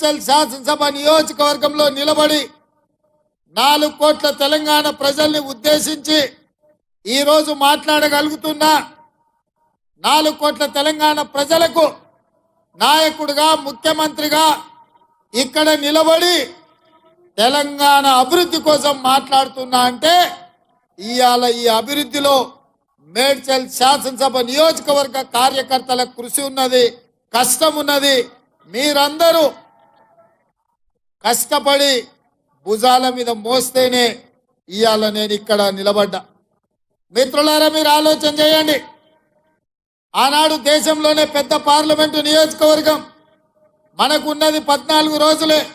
మేడ్చల్ శాసనసభ నియోజకవర్గంలో నిలబడి నాలుగు కోట్ల తెలంగాణ ప్రజల్ని ఉద్దేశించి ఈరోజు మాట్లాడగలుగుతున్నా నాలుగు కోట్ల తెలంగాణ ప్రజలకు నాయకుడిగా ముఖ్యమంత్రిగా ఇక్కడ నిలబడి తెలంగాణ అభివృద్ధి కోసం మాట్లాడుతున్నా అంటే ఇవాళ ఈ అభివృద్ధిలో మేడ్చల్ శాసనసభ నియోజకవర్గ కార్యకర్తల కృషి ఉన్నది కష్టం ఉన్నది. మీరందరూ కష్టపడి భుజాల మీద మోస్తేనే ఇవాళ నేను ఇక్కడ నిలబడ్డా. మిత్రులారా మీరు ఆలోచన చేయండి. ఆనాడు దేశంలోనే పెద్ద పార్లమెంటు నియోజకవర్గం. మనకున్నది పద్నాలుగు రోజులే.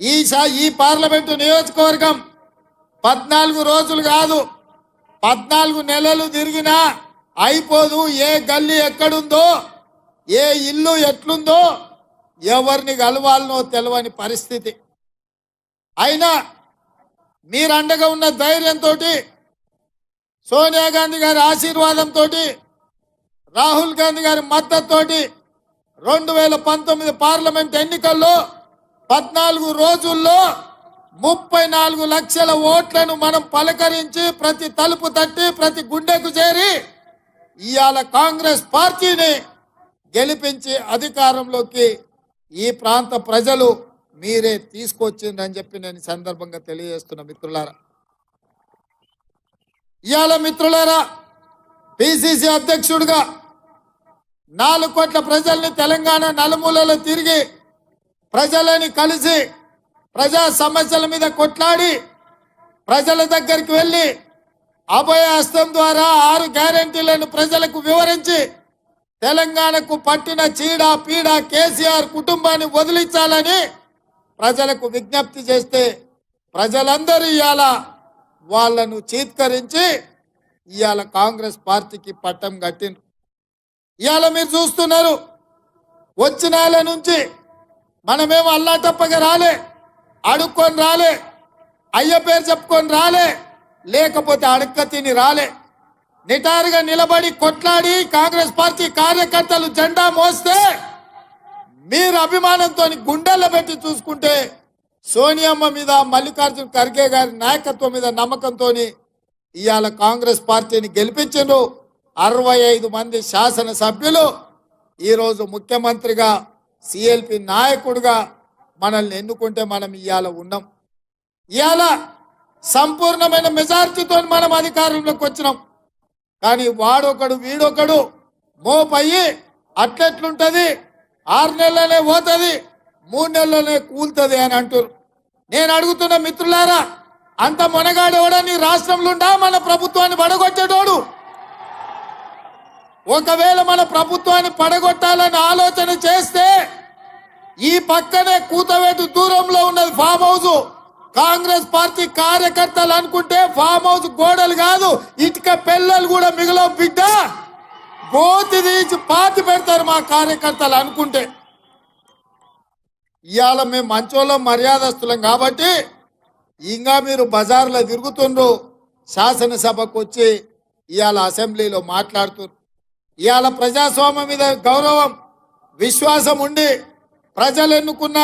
ఈ ఈ పార్లమెంటు నియోజకవర్గం పద్నాలుగు రోజులు కాదు. పద్నాలుగు నెలలు తిరిగినా అయిపోదు. ఏ గల్లీ ఎక్కడుందో ఏ ఇల్లు ఎట్లుందో ఎవరిని కలవాలనో తెలవని పరిస్థితి. అయినా మీరు అండగా ఉన్న ధైర్యంతో సోనియా గాంధీ గారి ఆశీర్వాదంతో రాహుల్ గాంధీ గారి మద్దతుతోటి రెండు వేల పంతొమ్మిది పార్లమెంట్ ఎన్నికల్లో పద్నాలుగు రోజుల్లో ముప్పై నాలుగు లక్షల ఓట్లను మనం పలకరించి ప్రతి తలుపు తట్టి ప్రతి గుండెకు చేరి ఇవాళ కాంగ్రెస్ పార్టీని గెలిపించి అధికారంలోకి ఈ ప్రాంత ప్రజలు మీరే తీసుకొచ్చిందని చెప్పి నేను సందర్భంగా తెలియజేస్తున్న మిత్రులారా. ఇవాళ మిత్రులారా పిసిసి అధ్యక్షుడిగా నాలుగు కోట్ల ప్రజల్ని తెలంగాణ నలుమూలలో తిరిగి ప్రజలని కలిసి ప్రజా సమస్యల మీద కొట్లాడి ప్రజల దగ్గరికి వెళ్ళి అభయ హస్తం ద్వారా ఆరు గ్యారంటీలను ప్రజలకు వివరించి తెలంగాణకు పట్టిన చీడ పీడ కేసీఆర్ కుటుంబాన్ని వదిలించాలని ప్రజలకు విజ్ఞప్తి చేస్తే ప్రజలందరూ ఇవాళ వాళ్ళను చీత్కరించి ఇవాళ కాంగ్రెస్ పార్టీకి పట్టం కట్టిండ్రు. ఇవాళ మీరు చూస్తున్నారు వచ్చిన నుంచి మనమేమో అల్లా తప్పగా రాలే అడుక్కొని రాలే అయ్య పేరు చెప్పుకొని రాలే లేకపోతే అడక్క తిని రాలే. నిటారుగా నిలబడి కొట్లాడి కాంగ్రెస్ పార్టీ కార్యకర్తలు జెండా మోస్తే మీరు అభిమానంతో గుండెల్లో పెట్టి చూసుకుంటే సోనియమ్మ మీద మల్లికార్జున ఖర్గే గారి నాయకత్వం మీద నమ్మకంతో ఇవాళ కాంగ్రెస్ పార్టీని గెలిపించారు అరవై ఐదు మంది శాసనసభ్యులు ఈరోజు ముఖ్యమంత్రిగా సిఎల్పి నాయకుడిగా మనల్ని ఎన్నుకుంటే మనం ఇవాళ ఉన్నాం. ఇవాళ సంపూర్ణమైన మెజార్టీతో మనం అధికారంలోకి వచ్చినాం. కానీ వాడొకడు వీడొకడు మోపయ్యి అట్లెట్లుంటది? ఆరు నెలలనే పోతుంది మూడు నెలలనే కూలుతుంది అని అంటారు నేను అడుగుతున్న మిత్రులారా అంత మొనగాడేవాడా నీ రాష్ట్రంలో ఉండా మన ప్రభుత్వాన్ని పడగొట్టేటోడు. ఒకవేళ మన ప్రభుత్వాన్ని పడగొట్టాలని ఆలోచన చేస్తే ఈ పక్కనే కూతవేటు దూరంలో ఉన్నది ఫామ్ హౌస్ కాంగ్రెస్ పార్టీ కార్యకర్తలు అనుకుంటే ఫామ్ హౌస్ గోడలు కాదు ఇటుక పిల్లలు కూడా మిగిలవు బిడ్డ. గోతి తీసి పాతి పెడతారు మా కార్యకర్తలు అనుకుంటే. ఇవాళ మేము మంచోళ్ళం మర్యాదస్తులం కాబట్టి ఇంకా మీరు బజార్లో తిరుగుతుండ్రు శాసనసభకు వచ్చి ఇవాళ అసెంబ్లీలో మాట్లాడుతున్నారు ఇవాళ ప్రజాస్వామ్యం మీద గౌరవం విశ్వాసం ఉండి ప్రజలు ఎన్నుకున్న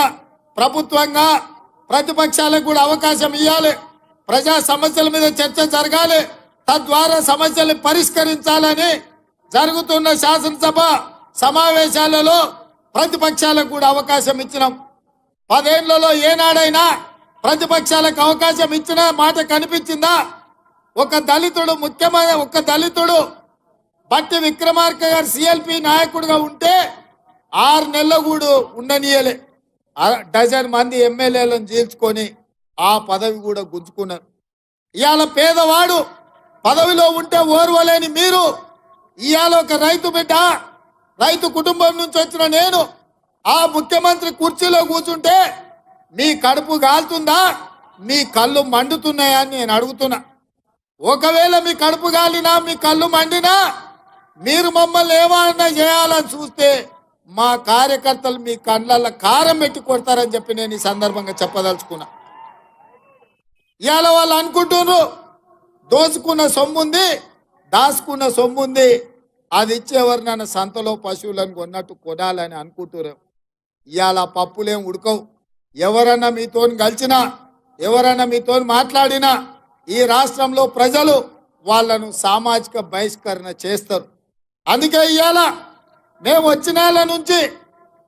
ప్రభుత్వంగా ప్రతిపక్షాలకు కూడా అవకాశం ఇవ్వాలి ప్రజా సమస్యల మీద చర్చ జరగాలి. తద్వారా సమస్యలు పరిష్కరించాలని జరుగుతున్న శాసనసభ సమావేశాలలో ప్రతిపక్షాలకు కూడా అవకాశం ఇచ్చినాం. పదేళ్ళలో ఏనాడైనా ప్రతిపక్షాలకు అవకాశం ఇచ్చిన మాట కనిపించిందా? ఒక దళితుడు ముఖ్యమైన ఒక దళితుడు బట్టి విక్రమార్క గారు సిఎల్పి నాయకుడుగా ఉంటే ఆరు నెలలు కూడా ఉండనీయలే. డజన్ మంది ఎమ్మెల్యేలను చీల్చుకొని ఆ పదవి కూడా గుంజుకున్నారు. ఇవాళ పేదవాడు పదవిలో ఉంటే ఓర్వలేని మీరు ఇవాళ ఒక రైతు బిడ్డ రైతు కుటుంబం నుంచి వచ్చిన నేను ఆ ముఖ్యమంత్రి కుర్చీలో కూర్చుంటే మీ కడుపు కాలుతుందా మీ కళ్ళు మండుతున్నాయా అని నేను అడుగుతున్నా. ఒకవేళ మీ కడుపు కాలినా మీ కళ్ళు మండినా మీరు మమ్మల్ని ఏమన్నా చేయాలని చూస్తే మా కార్యకర్తలు మీ కళ్ళల్లో కారం పెట్టి కొడతారని చెప్పి నేను ఈ సందర్భంగా చెప్పదలుచుకున్నా. ఇవాళ వాళ్ళు అనుకుంటున్నారు దోచుకున్న సొమ్ముంది దాచుకున్న సొమ్ముంది అది ఇచ్చేవారు నన్ను సంతలో పశువులను కొన్నట్టు కొనాలని అనుకుంటున్నారు. ఇవాళ పప్పులేం ఉడకవు. ఎవరన్నా మీతోని కలిసినా ఎవరన్నా మీతోని మాట్లాడినా ఈ రాష్ట్రంలో ప్రజలు వాళ్ళను సామాజిక బహిష్కరణ చేస్తారు. అందుకే ఇవాళ మేము వచ్చిన నుంచి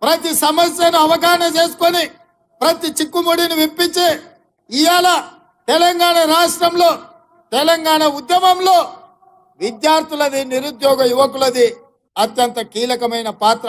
ప్రతి సమస్యను అవగాహన చేసుకొని ప్రతి చిక్కుముడిని విప్పించి ఇవాళ తెలంగాణ రాష్ట్రంలో తెలంగాణ ఉద్యమంలో విద్యార్థులది నిరుద్యోగ యువకులది అత్యంత కీలకమైన పాత్ర.